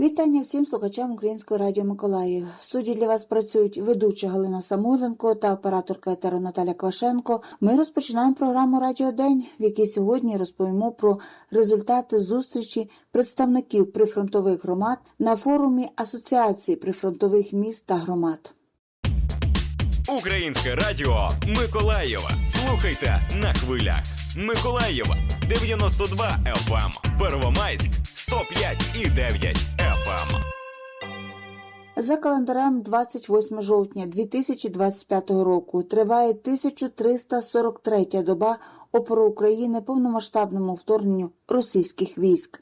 Вітання всім слухачам Українського радіо Миколаїв. В студії для вас працюють ведуча Галина Самойленко та операторка етеру Наталя Квашенко. Ми розпочинаємо програму Радіо День, в якій сьогодні розповімо про результати зустрічі представників прифронтових громад на форумі Асоціації прифронтових міст та громад. Українське радіо Миколаєва. Слухайте на хвилях. Миколаєва 92 FM. Первомайськ 105 і 9 FM. За календарем 28 жовтня 2025 року триває 1343 доба опору України повномасштабному вторгненню російських військ.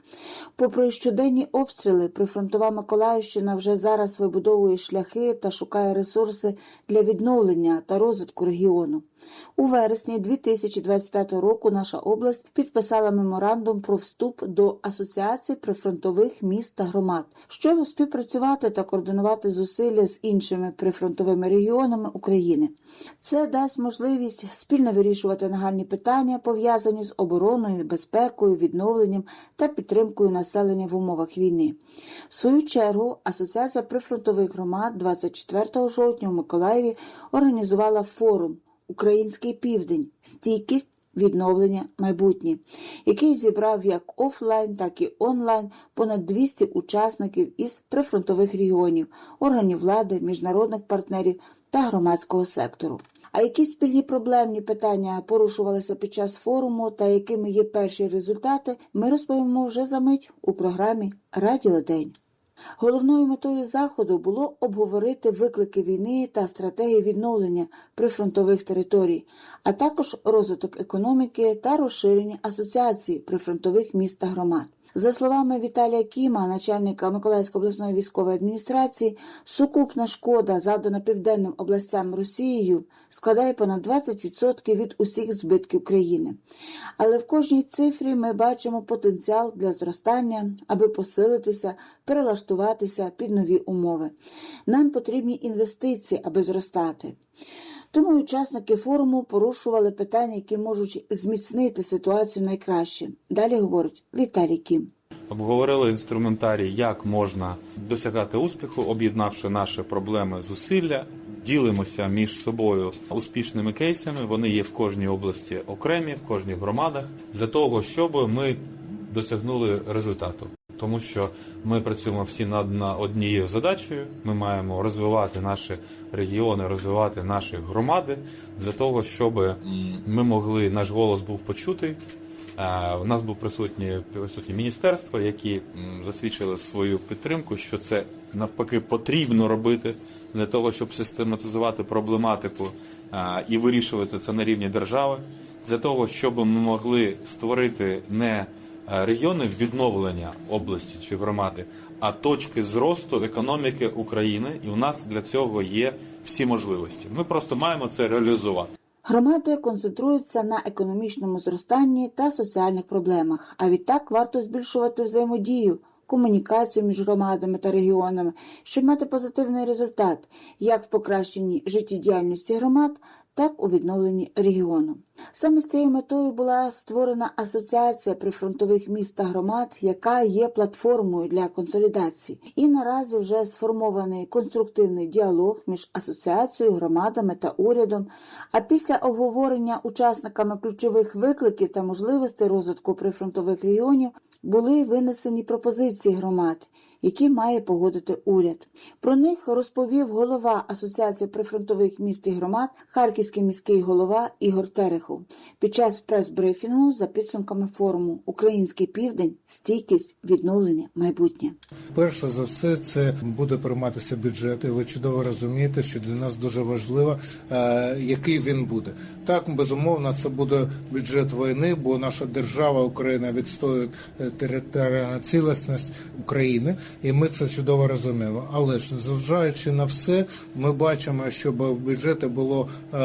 Попри щоденні обстріли, прифронтова Миколаївщина вже зараз вибудовує шляхи та шукає ресурси для відновлення та розвитку регіону. У вересні 2025 року наша область підписала меморандум про вступ до Асоціації прифронтових міст та громад, щоб співпрацювати та координувати зусилля з іншими прифронтовими регіонами України. Це дасть можливість спільно вирішувати нагальні питання, пов'язані з обороною, безпекою, відновленням та підтримкою населення в умовах війни. В свою чергу Асоціація прифронтових громад 24 жовтня у Миколаєві організувала форум Український південь стійкість. Відновлення майбутнє, який зібрав як офлайн, так і онлайн понад 200 учасників із прифронтових регіонів, органів влади, міжнародних партнерів та громадського сектору. А які спільні проблемні питання порушувалися під час форуму та якими є перші результати, ми розповімо вже за мить у програмі Радіо День. Головною метою заходу було обговорити виклики війни та стратегії відновлення прифронтових територій, а також розвиток економіки та розширення асоціації прифронтових міст та громад. За словами Віталія Кіма, начальника Миколаївської обласної військової адміністрації, сукупна шкода, завдана південним областям Росією, складає понад 20% від усіх збитків країни. Але в кожній цифрі ми бачимо потенціал для зростання, аби посилитися, перелаштуватися під нові умови. Нам потрібні інвестиції, аби зростати. Тому учасники форуму порушували питання, які можуть зміцнити ситуацію найкраще. Далі говорить Віталій Кім. Обговорили інструментарій, як можна досягати успіху, об'єднавши наші проблеми зусилля, ділимося між собою успішними кейсами. Вони є в кожній області окремі, в кожній громадах, для того, щоб ми досягнули результату. Тому що ми працюємо всі над на однією задачею. Ми маємо розвивати наші регіони, розвивати наші громади для того, щоб ми могли наш голос був почутий. Е, У нас був присутні присутні міністерства, які засвідчили свою підтримку, що це навпаки потрібно робити для того, щоб систематизувати проблематику е, і вирішувати це на рівні держави, для того, щоб ми могли створити не е, регіони відновлення області чи громади, а точки зросту економіки України. І у нас для цього є всі можливості. Ми просто маємо це реалізувати. Громади концентруються на економічному зростанні та соціальних проблемах, а відтак варто збільшувати взаємодію, комунікацію між громадами та регіонами, щоб мати позитивний результат як в покращенні життєдіяльності громад, так у відновленні регіону. Саме з цією метою була створена асоціація прифронтових міст та громад, яка є платформою для консолідації. І наразі вже сформований конструктивний діалог між асоціацією, громадами та урядом. А після обговорення учасниками ключових викликів та можливостей розвитку прифронтових регіонів були винесені пропозиції громад, які має погодити уряд. Про них розповів голова Асоціації прифронтових міст і громад, харківський міський голова Ігор Терехов під час прес-брифінгу за підсумками форуму Український південь, стійкість, відновлення, майбутнє. Перше за все, це буде прийматися бюджет. І ви чудово розумієте, що для нас дуже важливо, е, який він буде. Так, безумовно, це буде бюджет війни, бо наша держава Україна відстоює е, територіальну цілісність України, і ми це чудово розуміємо. Але ж незважаючи на все, ми бачимо, щоб в бюджеті було е,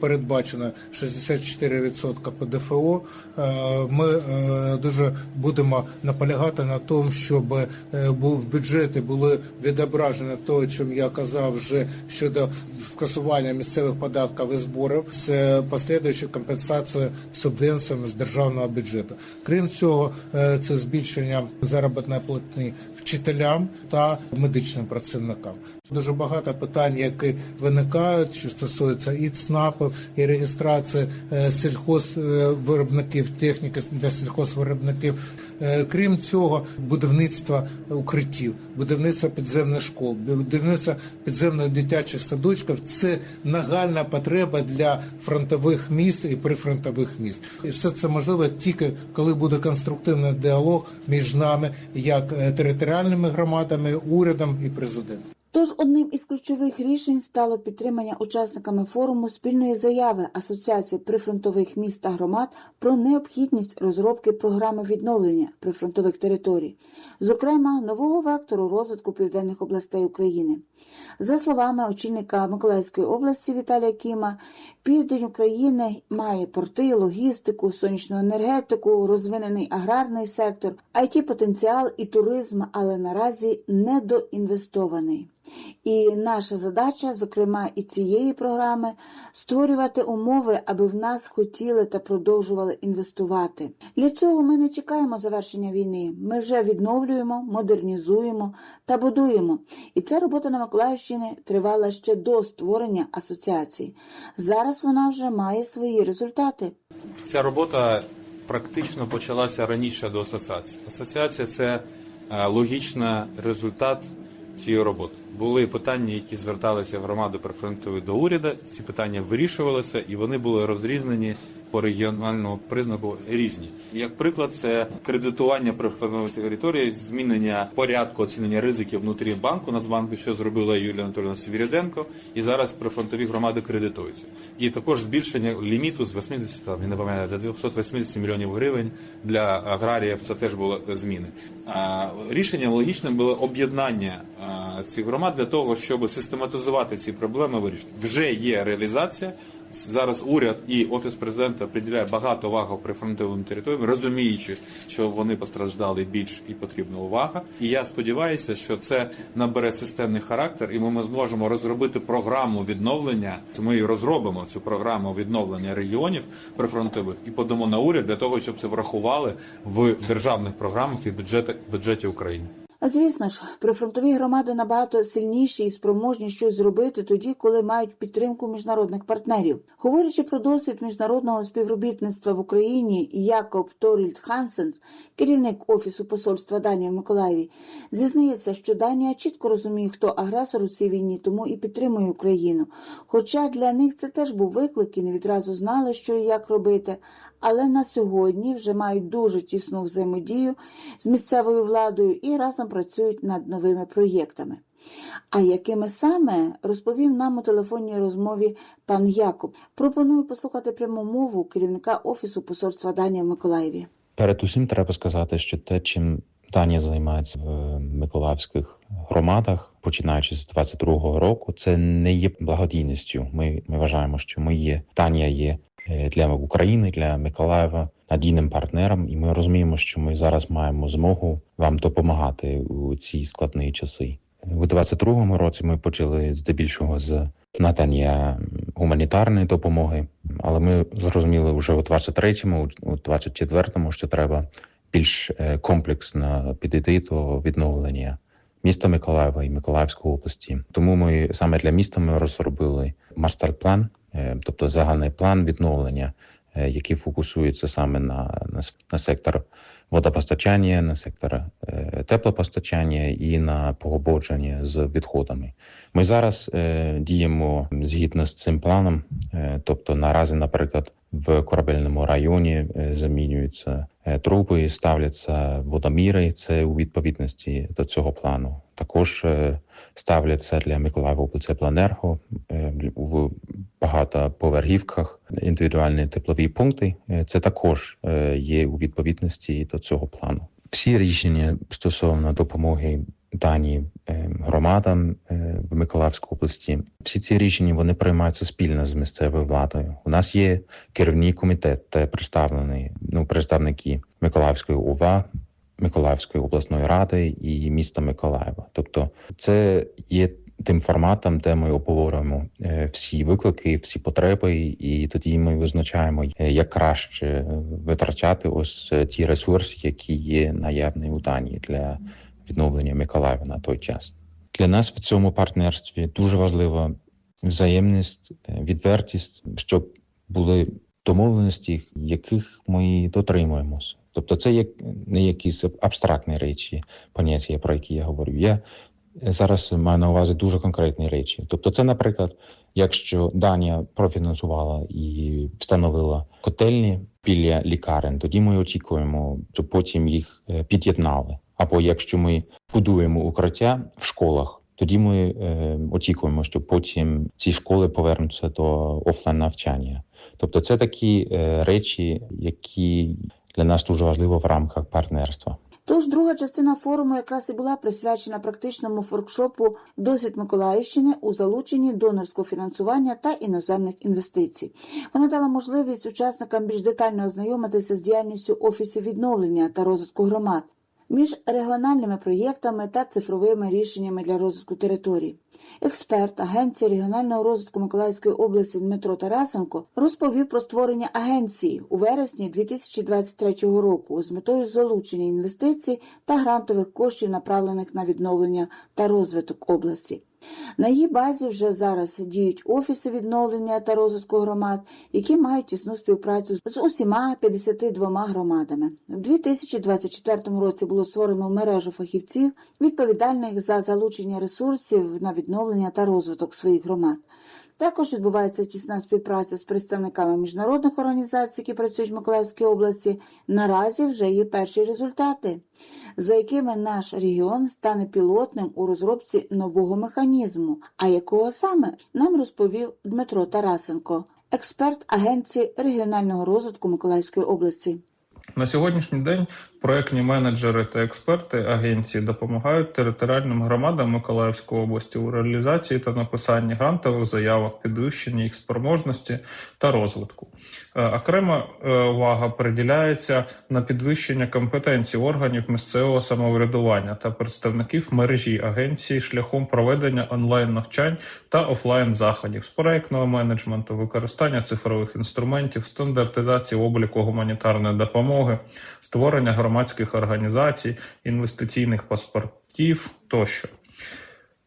передбачено 64% по ДФО. Е, Ми е, дуже будемо наполягати на тому, щоб в бюджеті були відображені те, чим я казав вже щодо скасування місцевих податків і зборів з послідуючою компенсацією субвенціями з державного бюджету. Крім цього, це збільшення заробітної платні вчителям та медичним працівникам. Дуже багато питань, які виникають, що стосується і ЦНАПів, і реєстрації е, сільхозвиробників, техніки для сільхозвиробників. Е, Крім цього, будівництво укриттів, будівництво підземних школ, будівництво підземних дитячих садочків це нагальна потреба для фронтових міст і прифронтових міст. І все це можливо тільки коли буде конструктивний діалог між нами, як е, територіальними громадами, урядом і президентом. Тож одним із ключових рішень стало підтримання учасниками форуму спільної заяви Асоціації прифронтових міст та громад про необхідність розробки програми відновлення прифронтових територій, зокрема нового вектору розвитку південних областей України. За словами очільника Миколаївської області Віталія Кіма, південь України має порти, логістику, сонячну енергетику, розвинений аграрний сектор, it потенціал і туризм, але наразі недоінвестований. І наша задача, зокрема і цієї програми, створювати умови, аби в нас хотіли та продовжували інвестувати. Для цього ми не чекаємо завершення війни. Ми вже відновлюємо, модернізуємо та будуємо. І ця робота на Миколаївщині тривала ще до створення асоціації. Зараз вона вже має свої результати. Ця робота практично почалася раніше до асоціації. Асоціація це е, логічний результат цієї роботи. Були питання, які зверталися громади прифронтові до уряду. Ці питання вирішувалися, і вони були розрізнені по регіональному признаку різні. Як приклад, це кредитування прифронтової території, змінення порядку оцінення ризиків внутрі банку Нацбанку, що зробила Юлія Анатольовна Сєвєрєденко, і зараз прифронтові громади кредитуються. І також збільшення ліміту з 80, там, я не пам'ятаю, до 280 мільйонів гривень для аграріїв. Це теж було зміни. А, рішенням логічним було об'єднання цих громад для того, щоб систематизувати ці проблеми. Вирішити вже є реалізація. Зараз уряд і офіс президента приділяє багато уваги прифронтовим територіям, розуміючи, що вони постраждали більш і потрібна увага. І я сподіваюся, що це набере системний характер, і ми зможемо розробити програму відновлення. Ми розробимо цю програму відновлення регіонів прифронтових і подамо на уряд для того, щоб це врахували в державних програмах і бюджеті бюджеті України. Звісно ж, прифронтові громади набагато сильніші і спроможні щось зробити тоді, коли мають підтримку міжнародних партнерів. Говорячи про досвід міжнародного співробітництва в Україні, Якоб Торільд Хансенс, керівник офісу посольства Данії в Миколаєві, зізнається, що Данія чітко розуміє, хто агресор у цій війні, тому і підтримує Україну. Хоча для них це теж був виклик і не відразу знали, що і як робити. Але на сьогодні вже мають дуже тісну взаємодію з місцевою владою і разом працюють над новими проєктами. А якими саме розповів нам у телефонній розмові пан Якоб. Пропоную послухати пряму мову керівника офісу посольства Данії в Миколаєві. Перед усім треба сказати, що те, чим Данія займається в миколаївських громадах, починаючи з 22-го року, це не є благодійністю. Ми, ми вважаємо, що ми є Данія є е, для України, для Миколаєва надійним партнером, і ми розуміємо, що ми зараз маємо змогу вам допомагати у ці складні часи. У 22-му році ми почали здебільшого з надання гуманітарної допомоги, але ми зрозуміли вже у 23-му, у 24-му, що треба більш е, комплексно підійти до відновлення міста Миколаєва і Миколаївської області. Тому ми саме для міста ми розробили мастер-план, е, тобто загальний план відновлення, е, який фокусується саме на, на, на сектор водопостачання, на сектор е, теплопостачання і на поводження з відходами. Ми зараз е, діємо згідно з цим планом, е, тобто наразі, наприклад, в корабельному районі е, замінюються е, труби, ставляться водоміри. Це у відповідності до цього плану. Також е, ставляться для Миколаєва облтеплоенерго е, в багатоповерхівках індивідуальні теплові пункти. Це також є у відповідності до цього плану. Всі рішення стосовно допомоги дані е, громадам е, в Миколаївській області. Всі ці рішення вони приймаються спільно з місцевою владою. У нас є керівний комітет, де представлені ну представники Миколаївської ОВА, Миколаївської обласної ради і міста Миколаєва. Тобто, це є тим форматом, де ми обговорюємо е, всі виклики, всі потреби, і тоді ми визначаємо, е, як краще е, витрачати ось е, ті ресурси, які є наявні у Данії для відновлення Миколаєва на той час. Для нас в цьому партнерстві дуже важлива взаємність, е, відвертість, щоб були домовленості, яких ми дотримуємося. Тобто, це як не якісь абстрактні речі, поняття, про які я говорю. Я зараз маю на увазі дуже конкретні речі. Тобто, це, наприклад, якщо Данія профінансувала і встановила котельні біля лікарень, тоді ми очікуємо, що потім їх е, під'єднали. Або якщо ми будуємо укриття в школах, тоді ми е, очікуємо, що потім ці школи повернуться до офлайн навчання. Тобто, це такі е, речі, які для нас дуже важливо в рамках партнерства. Тож друга частина форуму якраз і була присвячена практичному воркшопу Досвід Миколаївщини у залученні донорського фінансування та іноземних інвестицій. Вона дала можливість учасникам більш детально ознайомитися з діяльністю Офісу відновлення та розвитку громад. Між регіональними проєктами та цифровими рішеннями для розвитку територій. Експерт Агенції регіонального розвитку Миколаївської області Дмитро Тарасенко розповів про створення агенції у вересні 2023 року з метою залучення інвестицій та грантових коштів, направлених на відновлення та розвиток області. На її базі вже зараз діють офіси відновлення та розвитку громад, які мають тісну співпрацю з усіма 52 громадами. В 2024 році було створено мережу фахівців, відповідальних за залучення ресурсів на відновлення та розвиток своїх громад. Також відбувається тісна співпраця з представниками міжнародних організацій, які працюють в Миколаївській області. Наразі вже є перші результати, за якими наш регіон стане пілотним у розробці нового механізму. А якого саме нам розповів Дмитро Тарасенко, експерт Агенції регіонального розвитку Миколаївської області. На сьогоднішній день проектні менеджери та експерти агенції допомагають територіальним громадам Миколаївської області у реалізації та написанні грантових заявок, підвищенні їх спроможності та розвитку. Е, Окрема е, увага приділяється на підвищення компетенцій органів місцевого самоврядування та представників мережі агенції шляхом проведення онлайн навчань та офлайн заходів з проектного менеджменту, використання цифрових інструментів, стандартизації обліку гуманітарної допомоги, створення громадських організацій, інвестиційних паспортів тощо.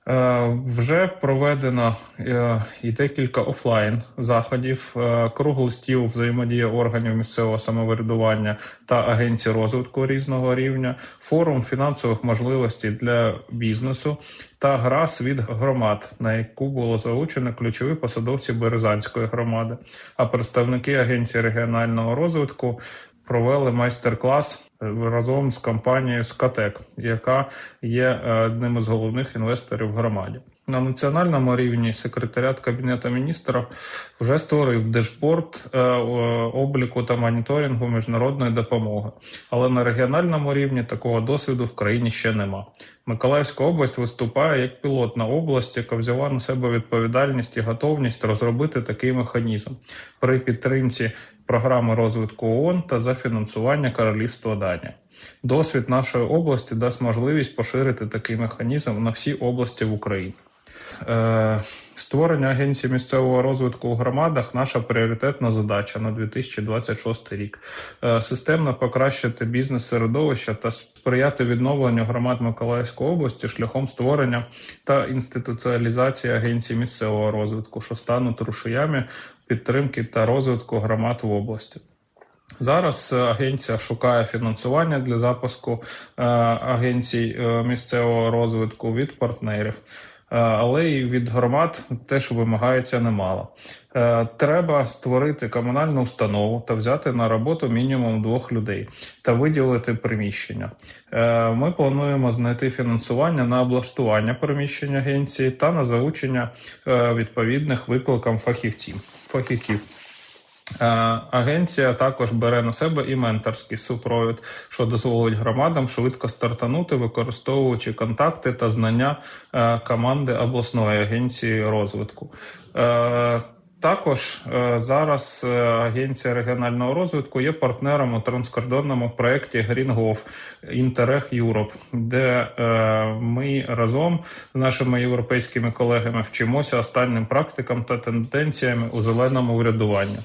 Е, Вже проведено е, і декілька офлайн заходів, е, круглий стіл взаємодія органів місцевого самоврядування та агенцій розвитку різного рівня, форум фінансових можливостей для бізнесу та гра світ громад, на яку було залучено ключові посадовці Березанської громади. А представники агенції регіонального розвитку провели майстер-клас е, разом з компанією Скатек, яка є е, одним із головних інвесторів в громаді. На національному рівні секретаріат Кабінету міністрів вже створив дешборд е, обліку та моніторингу міжнародної допомоги. Але на регіональному рівні такого досвіду в країні ще нема. Миколаївська область виступає як пілотна область, яка взяла на себе відповідальність і готовність розробити такий механізм при підтримці програми розвитку ООН та за фінансування Королівства Данія. Досвід нашої області дасть можливість поширити такий механізм на всі області в Україні. Е, Створення агенції місцевого розвитку у громадах наша пріоритетна задача на 2026 рік. Е, Системно покращити бізнес-середовище та сприяти відновленню громад Миколаївської області шляхом створення та інституціалізації агенції місцевого розвитку, що стануть рушіями підтримки та розвитку громад в області. Зараз е, агенція шукає фінансування для запуску агенцій місцевого розвитку від партнерів, але і від громад теж вимагається немало. Е, Треба створити комунальну установу та взяти на роботу мінімум двох людей та виділити приміщення. Е, Ми плануємо знайти фінансування на облаштування приміщення агенції та на залучення е, відповідних викликам фахівців. фахівців. Е, Агенція також бере на себе і менторський супровід, що дозволить громадам швидко стартанути, використовуючи контакти та знання е, команди обласної агенції розвитку. Е, Також зараз агенція регіонального розвитку є партнером у транскордонному проєкті GreenGov Interreg Europe, де ми разом з нашими європейськими колегами вчимося останнім практикам та тенденціями у зеленому урядуванні.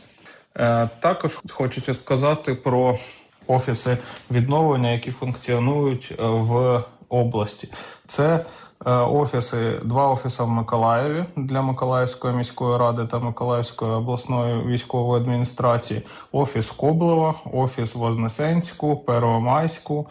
Е, Також хочеться сказати про офіси відновлення, які функціонують е, в області. Це е, офіси, два офіси в Миколаєві для Миколаївської міської ради та Миколаївської обласної військової адміністрації, офіс Коблева, офіс Вознесенську, Первомайську,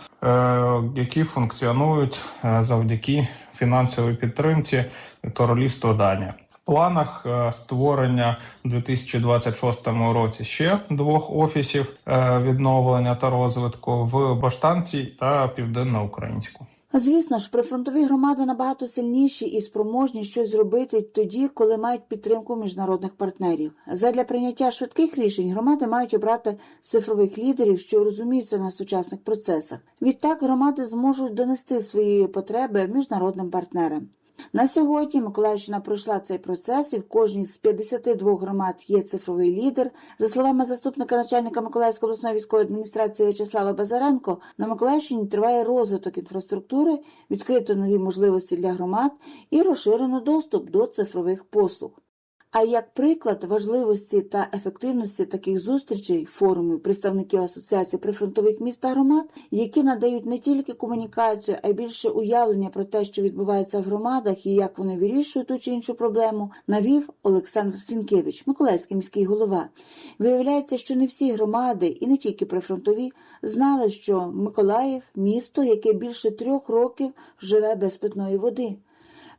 які функціонують завдяки фінансовій підтримці Королівства Данія. Планах е, створення у 2026 році ще двох офісів е, відновлення та розвитку в Баштанці та Південноукраїнську. Звісно ж, прифронтові громади набагато сильніші і спроможні щось зробити тоді, коли мають підтримку міжнародних партнерів. Задля прийняття швидких рішень громади мають обрати цифрових лідерів, що розуміються на сучасних процесах. Відтак громади зможуть донести свої потреби міжнародним партнерам. На сьогодні Миколаївщина пройшла цей процес, і в кожній з 52 громад є цифровий лідер. За словами заступника начальника Миколаївської обласної військової адміністрації В'ячеслава Базаренко, на Миколаївщині триває розвиток інфраструктури, відкрито нові можливості для громад і розширено доступ до цифрових послуг. А як приклад важливості та ефективності таких зустрічей форумів представників Асоціації прифронтових міст та громад, які надають не тільки комунікацію, а й більше уявлення про те, що відбувається в громадах і як вони вирішують ту чи іншу проблему, навів Олександр Сінкевич, Миколаївський міський голова. Виявляється, що не всі громади, і не тільки прифронтові, знали, що Миколаїв місто, яке більше трьох років живе без питної води.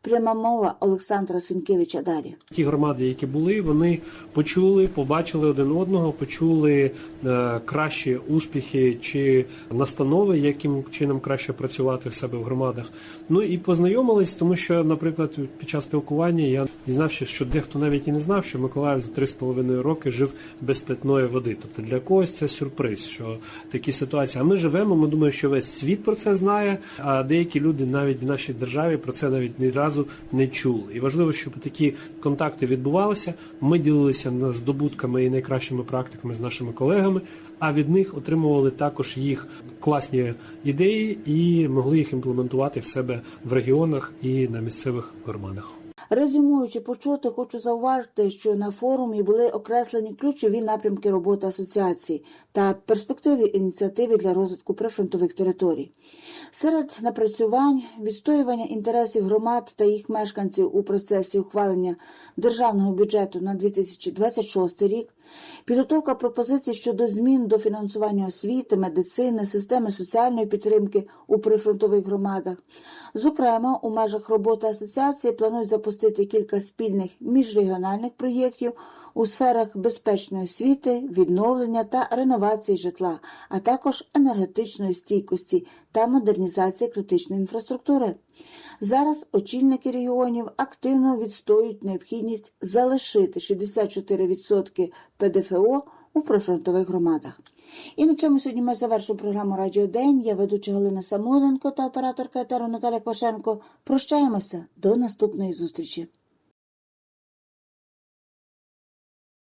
Пряма мова Олександра Сінкевича далі. Ті громади, які були, вони почули, побачили один одного, почули е, кращі успіхи чи настанови, яким чином краще працювати в себе в громадах. Ну і познайомились, тому що, наприклад, під час спілкування я дізнався, що дехто навіть і не знав, що Миколаїв за 3,5 роки жив без питної води. Тобто для когось це сюрприз, що такі ситуації. А ми живемо. Ми думаємо, що весь світ про це знає. А деякі люди навіть в нашій державі про це навіть ні разу не чули. І важливо, щоб такі контакти відбувалися. Ми ділилися здобутками і найкращими практиками з нашими колегами, а від них отримували також їх класні ідеї і могли їх імплементувати в себе в регіонах і на місцевих громадах. Резюмуючи почути, хочу зауважити, що на форумі були окреслені ключові напрямки роботи асоціації та перспективи ініціативи для розвитку прифронтових територій. Серед напрацювань відстоювання інтересів громад та їх мешканців у процесі ухвалення державного бюджету на 2026 рік, підготовка пропозицій щодо змін до фінансування освіти, медицини, системи соціальної підтримки у прифронтових громадах. Зокрема, у межах роботи асоціації планують запустити кілька спільних міжрегіональних проєктів у сферах безпечної освіти, відновлення та реновації житла, а також енергетичної стійкості та модернізації критичної інфраструктури. Зараз очільники регіонів активно відстоюють необхідність залишити 64% ПДФО у прифронтових громадах. І на цьому сьогодні ми завершуємо програму Радіо День. Я ведуча Галина Самоленко та операторка етеру Наталя Квашенко. Прощаємося до наступної зустрічі.